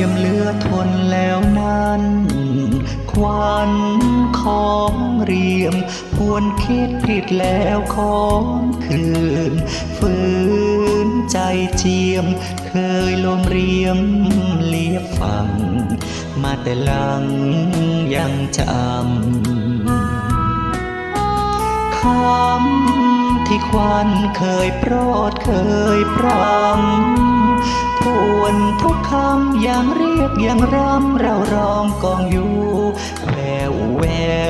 ยมเหลือทนแล้วนั้นควันของเรียมพวนคิดผิดแล้วของคืนฝืนใจเจียม เคยลมเรียมเลียบฟัง มาแต่ลังยังจำคำที่ควันเคยโปรดเคยพรำทวนทุกคำ ย่างเรียกย่างรำเราร้องกองอยู่ แววแว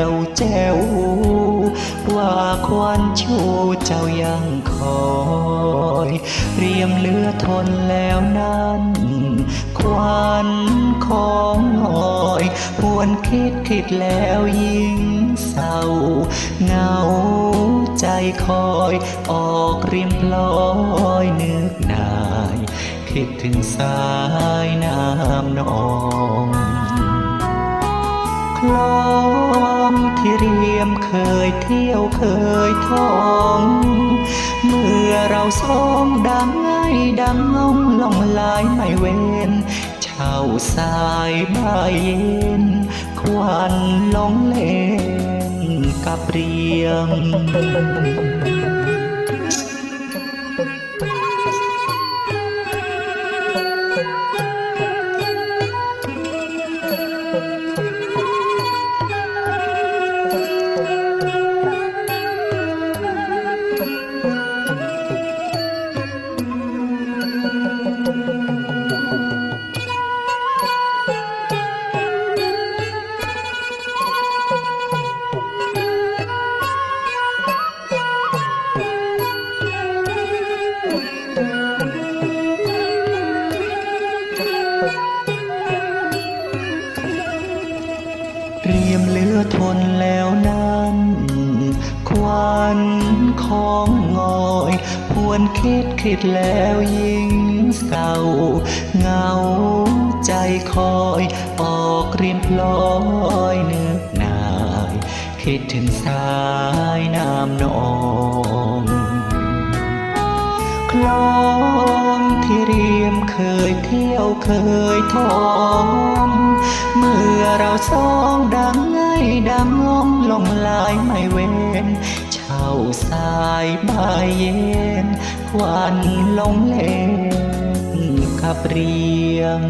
วแจ้วว่าควันชูเจ้ายังคอยเรียมเลือทนแล้วนั้นควันของหอยหวนคิดคิดแล้วยิ่งเศร้าเงาใจคอย ออกริมพลอยนึกนาย คิดถึงสายน้ำนองคลองที่เรียมเคยเที่ยวเคยท่อง เมื่อเราสองดังไงดังงองล่องลายไม่เว้นเช่าสายบ่ายเย็น ควันลงเล่นกับเรีย มเอทนแล้วนั้น ควันของงอยหวนคิดคิดแล้วยิ่งเศร้าเงาใจคอยออกริมพลอยเนึกนาย คิดถึงสายน้ำนองคลองที่เรียมเคยเที่ยวเคยท่อง เมื่อเราสองดัง ดำงงองลงลายไม่เว้น เช่าสายบ่ายเย็นควันลงเล่นกับเรียง